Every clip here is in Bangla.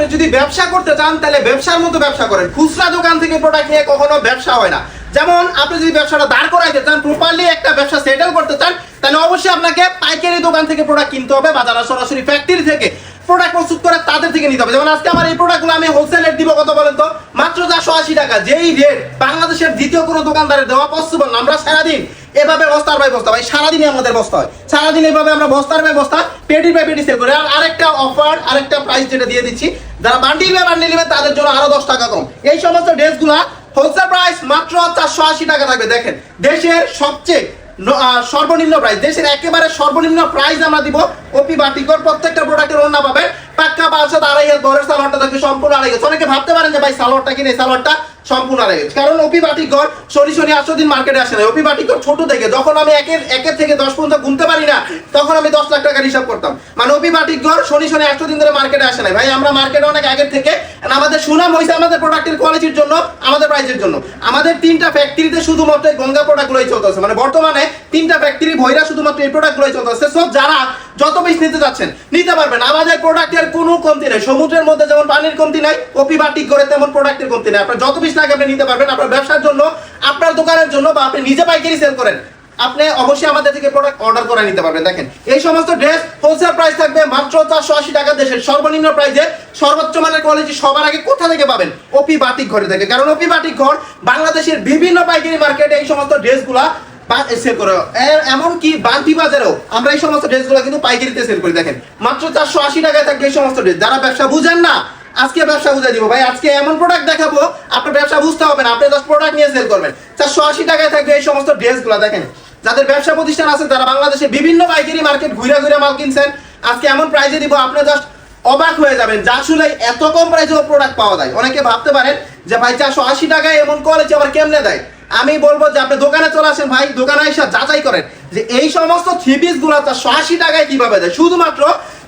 আপনি যদি ব্যবসা করতে চান, তাহলে ব্যবসার মতো ব্যবসা করেন। খুচরা দোকান থেকে প্রোডাক্ট নিয়ে কখনো ব্যবসা হয় না। যেমন আপনি যদি ব্যবসাটা দাঁড় করাইতে চান প্রপারলি একটা ব্যবসা সেটেল করতে চান, তাহলে অবশ্যই আপনাকে পাইকারি দোকান থেকে প্রোডাক্ট কিনতে হবে বা যারা সরাসরি ফ্যাক্টরি থেকে প্রোডাক্ট প্রস্তুত করে তাদের থেকে নিতে হবে। যেমন আজকে আমার এই প্রোডাক্টগুলো আমি হোলসেল রেট দিব কত বলেন তো? মাত্র চারশো আশি টাকা। যেই রেট বাংলাদেশের দ্বিতীয় কোনো দোকানদারের দেওয়া পসিবল আমরা সারাদিন এভাবে বস্তার বাই বস্তা, ভাই, সারাদিনই আমাদের বস্তা হয়। সারাদিন এভাবে আমরা বস্তার বাই বস্তা, পেটি বাই পেটি সেল করি। আর আরেকটা অফার আরেকটা প্রাইস যেটা দিয়ে দিচ্ছি, যারা বান্ডিল বাই বান্ডিল নেবে, তাদের জন্য আরও দশ টাকা কম। এই সমস্ত ড্রেসগুলা হোলসেল প্রাইস মাত্র চারশো আশি টাকা থাকবে, দেখেন। দেশের সবচেয়ে সর্বনিম্ন প্রাইস দেশের একেবারে সর্বনিম্ন প্রাইস আমরা দিব ওপি বাটিকর প্রত্যেকটা প্রোডাক্টের অন্য পাবেন। পাক্কা পাঁচশো আড়াই হাজার ঘরের সালোয়ারটা থাকবে সম্পূর্ণ আড়াই হাজার। অনেকে ভাবতে পারেন যে, ভাই, সালোয়ারটা কিনে সালোয়ারটা সম্পূর্ণ হাজার কারণ ওপি বাটিকর শনি শনি আটশো দিন মার্কেটে আসে না ওপি বাটিকর ছোট থেকে যখন আমি একের একের থেকে দশ পর্যন্ত গুনতে পারি না, তখন আমি দশ লাখ টাকার হিসাব করতাম। মানে ওপি বাটিকর শনি শনি একশো দিন ধরে মার্কেটে আসে না ভাই, আমরা মার্কেটে অনেক আগের থেকে আমাদের সুনাম হয়েছে আমাদের প্রোডাক্টের কোয়ালিটির জন্য, আমাদের প্রাইসের জন্য। আমাদের তিনটা ফ্যাক্টরিতে শুধুমাত্র গঙ্গা প্রোডাক্টগুলোই চলতেছে। মানে বর্তমানে তিনটা ফ্যাক্টরি ভৈরা শুধুমাত্র এই প্রোডাক্টগুলোই চলতেছে। সব যারা যত পিস নিতে যাচ্ছেন, নিতে পারবেন। আমাদের প্রোডাক্টের কোনো কমতি নেই। সমুদ্রের মধ্যে যেমন পানির কমতি নাই, কপি বাটিক করে তেমন প্রোডাক্টের কমতি নেই। আপনার যত পিস লাগে আপনি নিতে পারবেন। আপনার ব্যবসার জন্য, আপনার দোকানের জন্য বা আপনি নিজে পাইকারি সেল করেন, আপনি অবশ্যই আমাদের থেকে প্রোডাক্ট অর্ডার করে নিতে পারবেন। দেখেন, এই সমস্ত ড্রেস হোলসেল প্রাইস থাকবে মাত্র চারশো আশি টাকা দেশের সর্বনিম্ন প্রাইসে সর্বোচ্চ মানের কোয়ালিটি সবার আগে কোথা থেকে পাবেন? ওপি বাটিক ঘরে থেকে। কারণ ওপি বাটিক ঘর বাংলাদেশের বিভিন্ন পাইকারি মার্কেটে এই সমস্ত ড্রেসগুলা সেল এমনকি বাজারেও আমরা এই সমস্ত কিন্তু পাইকারিতে দেখেন। মাত্র চারশো আশি টাকায় থাকবে এই সমস্ত ড্রেস। যারা ব্যবসা বুঝেন না, আজকে ব্যবসা বুঝে ভাই, আজকে এমন প্রোডাক্ট দেখাবো, আপনার ব্যবসা বুঝতে হবে না, আপনি দশ প্রোডাক্ট নিয়ে সেল করবেন। চারশো আশি টাকায় থাকবে এই সমস্ত দেখেন। যাদের ব্যবসা প্রতিষ্ঠান আছে, যারা বাংলাদেশে বিভিন্ন পাইকারি মার্কেট ঘুরে ঘুরে মাল কিনছেন, আজকে এমন প্রাইজে দিব, আপনি জাস্ট অবাক হয়ে যাবেন যা আসলে এত কম প্রাইসে প্রোডাক্ট পাওয়া যায়। অনেকে ভাবতে পারেন যে, ভাই, চারশো আশি টাকায় এমন কোয়ালিটি আবার কেমনে দেয়? আমি বলব যে আপনি দোকানে চলে আসেন ভাই, দোকানে এসে যাচাই করেন যে এই সমস্ত থ্রি পিসগুলো চারশো আশি টাকায় কীভাবে দেয়। শুধুমাত্র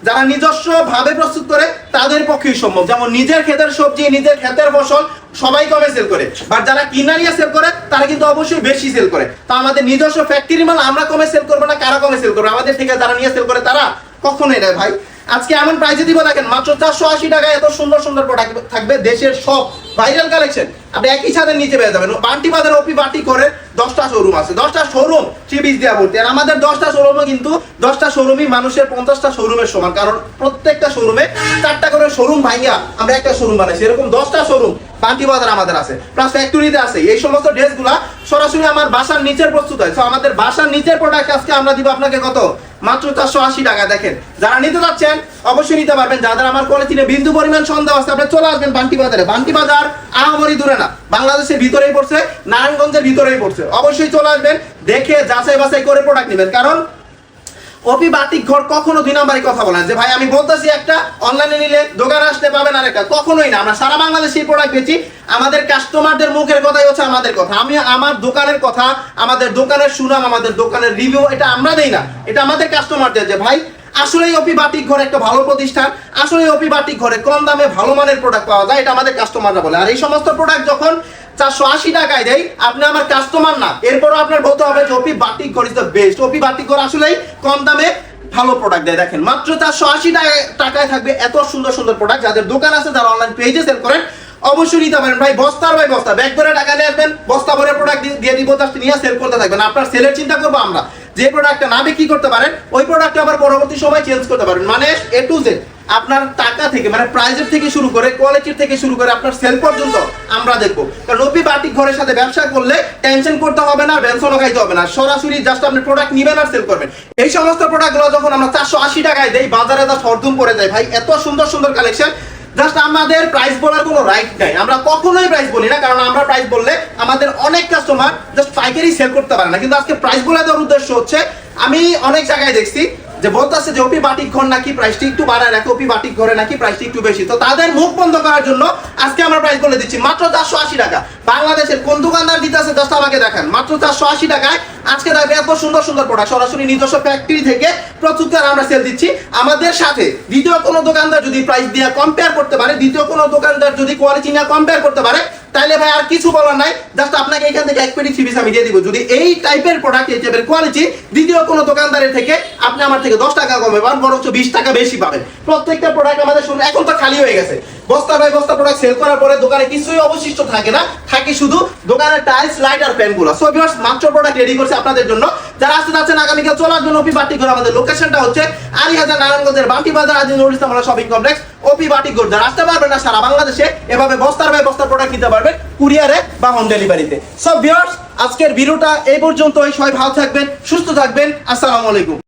যারা নিজস্ব ভাবে প্রস্তুত করে, তাদের পক্ষেই সম্ভব। যেমন নিজের ক্ষেতের সবজি, নিজের ক্ষেতের ফসল সবাই কমে সেল করে। বাট যারা কিনারিয়া সেল করে, তারা কিন্তু অবশ্যই বেশি সেল করে। তা আমাদের নিজস্ব ফ্যাক্টরি মাল আমরা কমে সেল করব না, কারা কমে সেল করবে? আমাদের থেকে যারা নিয়ে সেল করে, তারা কখনোই নেয় ভাই। আজকে এমন প্রাইসে দিব দেখেন মাত্র চারশো আশি টাকায় এত সুন্দর সুন্দর প্রোডাক্ট থাকবে দেশের সব ভাইরাল কালেকশন আপনি একই ছাদের নিচে পেয়ে যাবেন। বান্টি বাজার ওপি বাটি করে দশটা শোরুম আছে। দশটা শোরুম পিস দেওয়া ভর্তি আর আমাদের দশটা শোরুমে কিন্তু দশটা শোরুমই মানুষের পঞ্চাশটা শোরুমের সমান। কারণ প্রত্যেকটা শোরুমে চারটা করে শোরুম ভাইয়া আমরা একটা শোরুম বানাইছি। এরকম দশটা শোরুম বান্টি বাজার আমাদের আছে। প্লাস ফ্যাক্টরিতে আছে। এই সমস্ত ড্রেসগুলা সরাসরি আমার বাসার নিচের প্রস্তুত হয়। তো আমাদের বাসার নিচের প্রোডাক্ট আজকে আমরা দিব আপনাকে কত? মাত্র চারশো আশি টাকা, দেখেন। যারা নিতে যাচ্ছেন অবশ্যই নিতে পারবেন। যাদের আমার কোয়ালিটিনে বিন্দু পরিমাণ সন্ধ্যা আছে, আপনি চলে আসবেন বান্টি বাজারে বান্টি বাজার আহামরি দূরে না, বাংলাদেশের ভিতরেই পড়ছে, নারায়ণগঞ্জের ভিতরেই পড়ছে। অবশ্যই চলে আসবেন, দেখে যাচাই বাছাই করে প্রোডাক্ট নেবেন। কারণ অপি বাটিক ঘর কখনো দুই নাম্বারই কথা বলেন যে ভাই, আমি বলতেছি একটা অনলাইনে নিলে দোকানে আসতে পাবেন আর একটা কখনোই না। আমরা সারা বাংলাদেশে এই প্রোডাক্ট বেচি। আমাদের কাস্টমারদের মুখের কথাই হচ্ছে আমাদের কথা। আমি আমার দোকানের কথা, আমাদের দোকানের সুনাম, আমাদের দোকানের রিভিউ এটা আমরা দেই না। এটা আমাদের কাস্টমারদের যে ভাই, আসলে অপি বাটিক ঘর একটা ভালো প্রতিষ্ঠান, আসলে অপি বাটিক ঘরে কম দামে ভালো মানের প্রোডাক্ট পাওয়া যায়, এটা আমাদের কাস্টমাররা বলে। আর এই সমস্ত প্রোডাক্ট যখন চারশো আশি টাকায় দেয় আপনি আমার কাস্টমার না। এরপরও আপনার বলতে হবে অপি বাটিক ঘর দ্য বেস্ট অপি বাটিক ঘর আসলেই কম দামে ভালো প্রোডাক্ট দেয়। দেখেন, মাত্র চারশো আশি টাকায় থাকবে এত সুন্দর সুন্দর প্রোডাক্ট যাদের দোকান আছে, যারা অনলাইন পেজে সেল করেন, অবশ্যই নিতে পারেন। ভাই, বস্তার ভাই বস্তা। ব্যাগ ভরে টাকা নিয়ে আসবেন, বস্তা ভরে প্রোডাক্ট দিয়ে দিব জাস্ট নিয়ে সেল করতে থাকবেন। আপনার সেলের চিন্তা করব আমরা। যে প্রোডাক্টটা না বিক্রি করতে পারেন, ওই প্রোডাক্টটা আবার পরবর্তী সময় চেঞ্জ করতে পারেন মানে এ টু জেড আপনার টাকা থেকে মানে প্রাইজের থেকে শুরু করে কোয়ালিটির থেকে শুরু করে আপনার সেল পর্যন্ত আমরা দেখব। কারণ রবি বাটিক ঘরের সাথে ব্যবসা করলে টেনশন করতে হবে না বেনশনও খাইতে হবে না। সরাসরি জাস্ট আপনি প্রোডাক্ট নিবেন আর সেল করবেন। এই সমস্ত প্রোডাক্টগুলো যখন আমরা চারশো আশি টাকায় দেই, বাজারে তা সরদুম পড়ে যায়। ভাই, এত সুন্দর সুন্দর কালেকশন জাস্ট আমাদের প্রাইস বলার কোনো রাইট নাই। আমরা কখনোই প্রাইস বলি না, কারণ আমরা প্রাইস বললে আমাদের অনেক কাস্টমার জাস্ট পাইকারি সেল করতে পারে না। কিন্তু আজকে প্রাইস বলে দেওয়ার উদ্দেশ্য হচ্ছে, আমি অনেক জায়গায় দেখছি যে বলতেছে যে ওপি বাটিক ঘর নাকি প্রাইসটি একটু বাড়ায় রাখে ওপি বাটিক ঘরে নাকি প্রাইসটি একটু বেশি। তো তাদের মুখ বন্ধ করার জন্য আজকে আমরা প্রাইস বলে দিচ্ছি, মাত্র চারশো আশি টাকা। বাংলাদেশের কোন দোকানদার দিতে আছে জাস্ট আমাকে দেখান। মাত্র চারশো আশি টাকায় আজকে থাকবে এত সুন্দর সুন্দর প্রোডাক্ট সরাসরি নিজস্ব ফ্যাক্টরি থেকে প্রচুর আমরা সেল দিচ্ছি। আমাদের সাথে দ্বিতীয় কোনো দোকানদার যদি প্রাইস দিয়ে কম্পেয়ার করতে পারে, দ্বিতীয় কোনো দোকানদার যদি কোয়ালিটি নিয়ে কম্পেয়ার করতে পারে তাইলে ভাই আর কিছু বলার নাই। জাস্ট আপনাকে এখান থেকে এক পেটি থ্রি আমি দিয়ে দিব। যদি এই টাইপের প্রোডাক্ট এই টাইপের কোয়ালিটি দ্বিতীয় কোনো দোকানদারের থেকে আপনি আমার থেকে দশ টাকা কমে পান বরঞ্চ বিশ টাকা বেশি পাবেন। প্রত্যেকটা প্রোডাক্ট আমাদের শুনে এখন তো খালি হয়ে গেছে। বস্তা বাই বস্তা প্রোডাক্ট সেল করার পরে দোকানে কিছুই অবশিষ্ট থাকে না। থাকে শুধু দোকানের টাইলস লাইট আর ফ্যানগুলো। সো ভিউয়ার্স মাত্র প্রোডাক্ট রেডি করছে আপনাদের জন্য। যারা আসতে যাচ্ছেন আগামীকাল চলার জন্য ওপি বাটি করে আমাদের লোকেশনটা হচ্ছে আড়িহাজার নারায়ণগঞ্জের বাটি বাজার নুরুল ইসলাম শপিং কমপ্লেক্স ওপি বাটি গোর যারা আসতে পারবেন না, সারা বাংলাদেশে এভাবে বস্তার বাই বস্তার প্রোডাক্ট নিতে পারবেন কুরিয়ারে বা হোম ডেলিভারিতে সো ভিউয়ার্স আজকের ভিডিওটা এই পর্যন্তই। সবাই ভালো থাকবেন, সুস্থ থাকবেন। আসসালামু আলাইকুম।